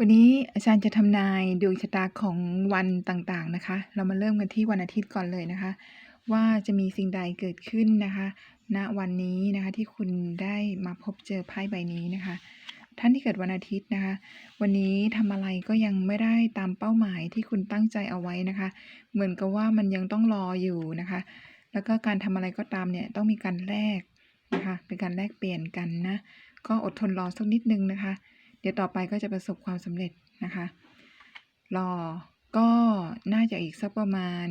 วันนี้อาจารย์จะทำนายดวงชะตาของวันต่างๆนะคะ เรามาเริ่มกันที่วันอาทิตย์ก่อนเลยนะคะ ว่าจะมีสิ่งใดเกิดขึ้นนะคะณวันนี้นะคะที่คุณได้มาพบเจอไพ่ใบนี้นะคะ ท่านที่เกิดวันอาทิตย์นะคะ วันนี้ทำอะไรก็ยังไม่ได้ตามเป้าหมายที่คุณตั้งใจเอาไว้นะคะ เหมือนกับว่ามันยังต้องรออยู่นะคะ แล้วก็การทำอะไรก็ตามเนี่ยต้องมีการแลกนะคะเป็นการแลกเปลี่ยนกันนะก็อดทนรอสักนิดนึงนะคะ ดี๋ยวต่อไปก็จะประสบความสำเร็จนะคะรอก็น่าจะอีกสักประมาณ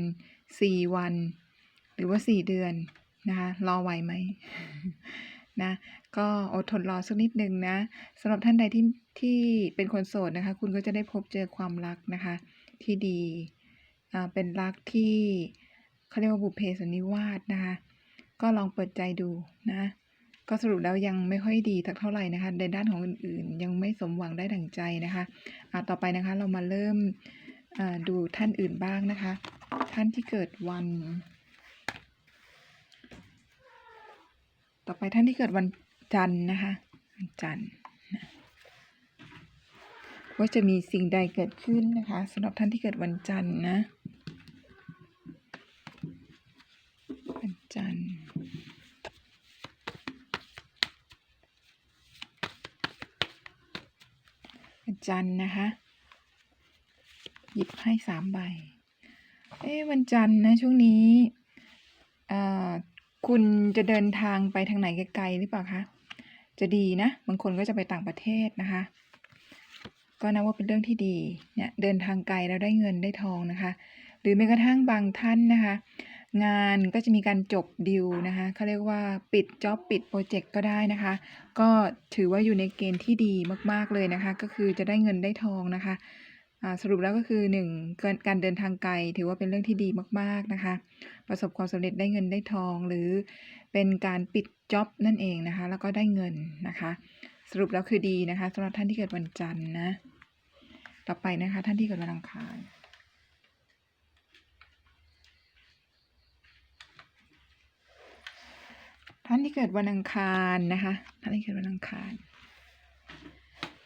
4 วัน หรือว่า 4 เดือนนะคะรอไหวไหมนะก็อดทนรอสักนิดนึงนะสำหรับท่านใดที่ที่เป็นคนโสดนะคะ คุณก็จะได้พบเจอความรักนะคะ ที่ดีอ่าเป็นรักที่เขาเรียกว่าบุพเพสันนิวาสนะคะ ก็ลองเปิดใจดูนะ ก็สรุปแล้วยังไม่ค่อยดีสักเท่าไหร่นะคะ ในด้านของอื่นๆ ยังไม่สมหวังได้ดั่งใจนะคะอ่าต่อไปนะคะเรามาเริ่มดูท่านอื่นบ้างนะคะ ท่านที่เกิดวัน ต่อไปท่านที่เกิดวันจันทร์นะคะวันจันทร์ว่าจะมีสิ่งใดเกิดขึ้นนะคะสำหรับท่านที่เกิดวันจันทร์นะ วันจันทร์ วัน จันทร์นะคะ หยิบให้สามใบ เอ๊ะวันจันทร์นะช่วงนี้คุณจะเดินทางไปทางไหนไกลๆหรือเปล่าคะ จะดีนะ บางคนก็จะไปต่างประเทศนะคะ ก็นับว่าเป็นเรื่องที่ดี เนี่ยเดินทางไกลแล้วได้เงินได้ทองนะคะ หรือแม้กระทั่งบางท่านนะคะ งานก็จะมีการจบดิวนะคะเขาเรียกว่าปิดจ็อบปิดโปรเจกต์ก็ได้นะคะ ก็ถือว่าอยู่ในเกณฑ์ที่ดีมากๆเลยนะคะ ก็คือจะได้เงินได้ทองนะคะอ่าสรุปแล้วก็คือหนึ่งการการเดินทางไกลถือว่าเป็นเรื่องที่ดีมากๆนะคะ ประสบความสำเร็จได้เงินได้ทอง หรือเป็นการปิดจ็อบนั่นเองนะคะ แล้วก็ได้เงินนะคะ สรุปแล้วคือดีนะคะสำหรับท่านที่เกิดวันจันทร์นะต่อไปนะคะ ท่านที่เกิดวันอังคารานที่เกิดวันอังคารนะคะท่านที่เกิดวันอังคาร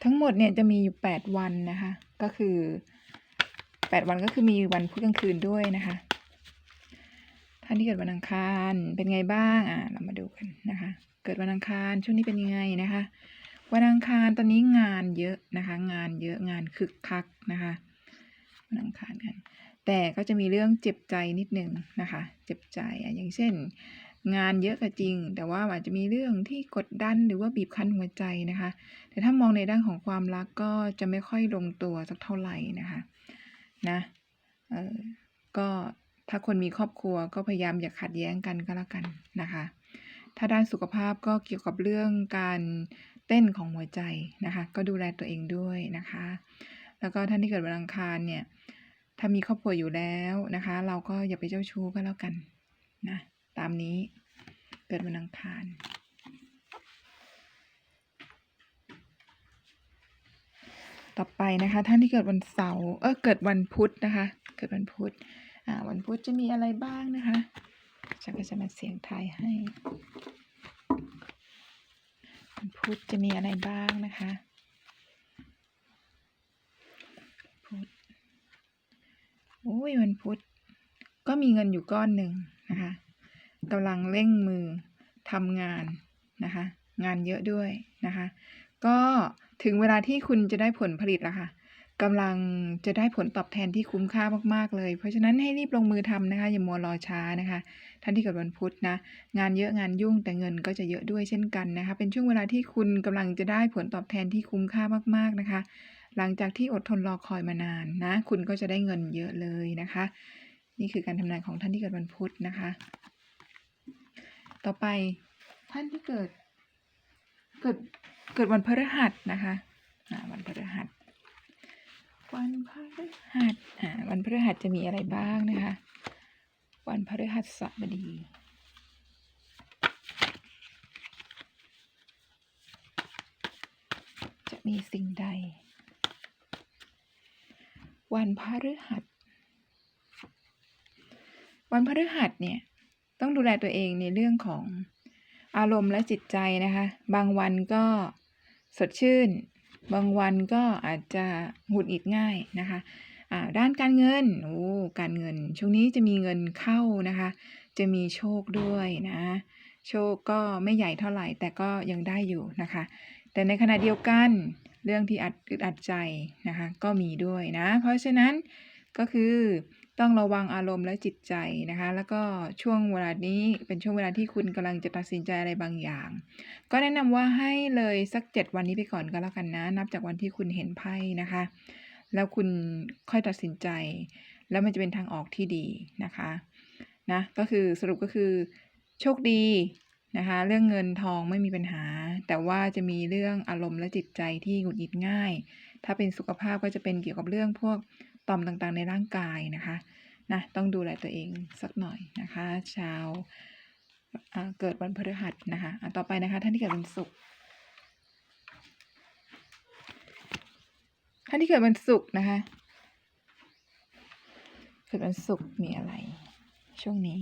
ทั้งหมดเนี่ยจะมีอยู่แปดวันนะคะ ก็คือแปดวันก็คือมีวันพุธกลางคืนด้วยนะคะ ท่านที่เกิดวันอังคารเป็นไงบ้างอ่าเรามาดูกันนะคะ เกิดวันอังคารช่วงนี้เป็นยังไงนะคะ วันอังคารตอนนี้งานเยอะนะคะ งานเยอะงานคึกคักนะคะวันอังคารกันแต่ก็จะมีเรื่องเจ็บใจนิดนึงนะคะ เจ็บใจอะอย่างเช่น งานเยอะก็จริง แต่ว่าอาจจะมีเรื่องที่กดดันหรือว่าบีบคั้นหัวใจนะคะ แต่ถ้ามองในด้านของความรักก็จะไม่ค่อยลงตัวสักเท่าไหร่นะคะนะเออก็ถ้าคนมีครอบครัวก็พยายามอย่าขัดแย้งกันก็แล้วกันนะคะ ถ้าด้านสุขภาพก็เกี่ยวกับเรื่องการเต้นของหัวใจนะคะ ก็ดูแลตัวเองด้วยนะคะ แล้วก็ท่านที่เกิดวันอังคารเนี่ยถ้ามีครอบครัวอยู่แล้วนะคะ เราก็อย่าไปเจ้าชู้ก็แล้วกันนะ ตามนี้เกิดวันอังคารต่อไปนะคะ ท่านที่เกิดวันเสาร์เออเกิดวันพุธนะคะ เกิดวันพุธอ่าวันพุธจะมีอะไรบ้างนะคะฉันก็จะมาเสียงทายให้ วันพุธจะมีอะไรบ้างนะคะพุธโอ้ยวันพุธก็มีเงินอยู่ก้อนหนึ่ง กำลังเร่งมือทำงานนะคะ งานเยอะด้วยนะคะ ก็ถึงเวลาที่คุณจะได้ผลผลิตแล้วค่ะกำลังจะได้ผลตอบแทนที่คุ้มค่ามาก ๆ เลย เพราะฉะนั้นให้รีบลงมือทำนะคะ อย่ามัวรอช้านะคะ ท่านที่เกิดวันพุธนะ งานเยอะงานยุ่งแต่เงินก็จะเยอะด้วยเช่นกันนะคะ เป็นช่วงเวลาที่คุณกำลังจะได้ผลตอบแทนที่คุ้มค่ามาก ๆนะคะ หลังจากที่อดทนรอคอยมานานนะ คุณก็จะได้เงินเยอะเลยนะคะ นี่คือการทำนายของท่านที่เกิดวันพุธนะคะ ต่อไปท่านที่เกิด เกิดเกิดวันพฤหัสนะคะวันพฤหัส วันพฤหัสวันพฤหัสจะมีอะไรบ้างนะคะ วันพฤหัสบดีจะมีสิ่งใด วันพฤหัส วันพฤหัสเนี่ย ต้องดูแลตัวเองในเรื่องของอารมณ์และจิตใจนะคะ บางวันก็สดชื่น บางวันก็อาจจะหงุดหงิดง่ายนะคะอ่าด้านการเงิน โอ้ การเงิน ช่วงนี้จะมีเงินเข้านะคะ จะมีโชคด้วยนะ โชคก็ไม่ใหญ่เท่าไหร่ แต่ก็ยังได้อยู่นะคะ แต่ในขณะเดียวกัน เรื่องที่อัดอึดอัดใจนะคะ ก็มีด้วยนะ เพราะฉะนั้นก็คือ ต้องระวังอารมณ์และจิตใจนะคะ แล้วก็ช่วงเวลานี้เป็นช่วงเวลาที่คุณกำลังจะตัดสินใจอะไรบางอย่าง ก็แนะนำว่าให้เลยสัก 7 วันนี้ไปก่อนก็แล้วกันนะ นับจากวันที่คุณเห็นไพ่นะคะ แล้วคุณค่อยตัดสินใจ แล้วมันจะเป็นทางออกที่ดีนะคะนะก็คือสรุปก็คือโชคดีนะคะเรื่องเงินทองไม่มีปัญหา แต่ว่าจะมีเรื่องอารมณ์และจิตใจที่หงุดหงิดง่าย ถ้าเป็นสุขภาพก็จะเป็นเกี่ยวกับเรื่องพวก ต่อมต่างๆ ในร่างกายนะคะนะต้องดูแลตัวเองสักหน่อยนะคะชาวเกิดวันพฤหัสนะคะอ่าต่อไปนะคะท่านที่เกิดวันศุกร์ท่านที่เกิดวันศุกร์นะคะเกิดวันศุกร์มีอะไร ช่วงนี้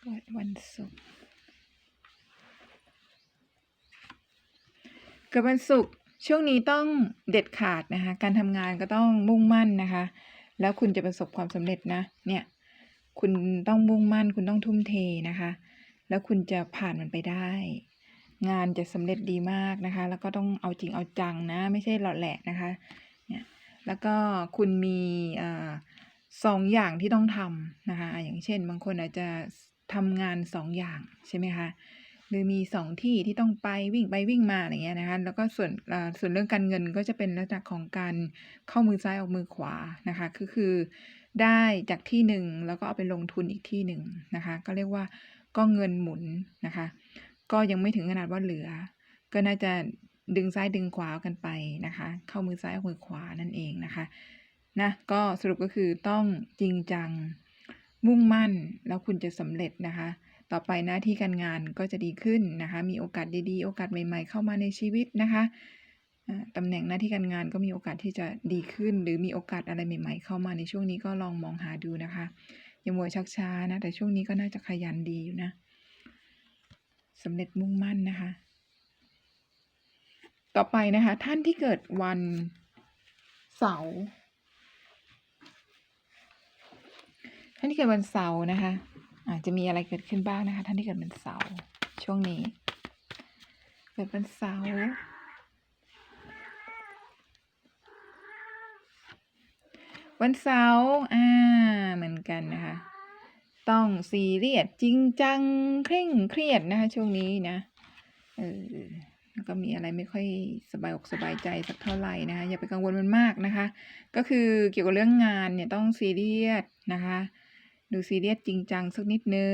เกิดวันศุกร์เกิดวันศุกร์ ช่วงนี้ต้องเด็ดขาดนะคะ การทำงานก็ต้องมุ่งมั่นนะคะ แล้วคุณจะประสบความสำเร็จนะ เนี่ย คุณต้องมุ่งมั่น คุณต้องทุ่มเทนะคะ แล้วคุณจะผ่านมันไปได้ งานจะสำเร็จดีมากนะคะ แล้วก็ต้องเอาจริงเอาจังนะ ไม่ใช่หลาะแหละนะคะ เนี่ย แล้วก็คุณมีอ่า2อย่างที่ต้องทำนะคะ อย่างเช่น บางคนอาจจะทำงาน2อย่างใช่ไหมคะ หรือมี 2 ที่ที่ต้องไปวิ่งไปวิ่งมาอะไรอย่างเงี้ยนะคะแล้วก็ส่วนส่วนเรื่องการเงินก็จะเป็นลักษณะของการเข้ามือซ้ายออกมือขวานะคะก็คือได้จากที่หนึ่งแล้วก็เอาไปลงทุนอีกที่หนึ่งนะคะก็เรียกว่าก็เงินหมุนนะคะ ก็ยังไม่ถึงขนาดว่าเหลือ ก็น่าจะดึงซ้ายดึงขวากันไปนะคะ เข้ามือซ้ายออกมือขวานั่นเองนะคะนะก็สรุปก็คือต้องจริงจังมุ่งมั่นแล้วคุณจะสำเร็จนะคะ ต่อไปหน้าที่การงานก็จะดีขึ้นนะคะ มีโอกาสดีๆ โอกาสใหม่ๆ เข้ามาในชีวิตนะคะตำแหน่งหน้าที่การงานก็มีโอกาสที่จะดีขึ้น หรือมีโอกาสอะไรใหม่ ๆ เข้ามาในช่วงนี้ก็ลองมองหาดูนะคะอย่ามัวชักช้านะแต่ช่วงนี้ก็น่าจะขยันดีอยู่นะสำเร็จมุ่งมั่นนะคะ ต่อไปนะคะ ท่านที่เกิดวันเสาร์ท่านที่เกิดวันเสาร์นะคะ อาจจะมีอะไรเกิดขึ้นบ้างนะคะ ท่านที่เกิดวันเสาร์ช่วงนี้ เกิดวันเสาร์วันเสาร์อ่า เหมือนกันนะคะ ต้องซีเรียสจริงจัง เคร่งเครียดนะคะ ช่วงนี้นะ เออแล้วก็มีอะไรไม่ค่อยสบายอกสบายใจสักเท่าไหร่นะคะ อย่าไปกังวลมันมากนะคะ ก็คือเกี่ยวกับเรื่องงานเนี่ยต้องซีเรียสนะคะ ดูซีเรียสจริงจังสักนิดนึง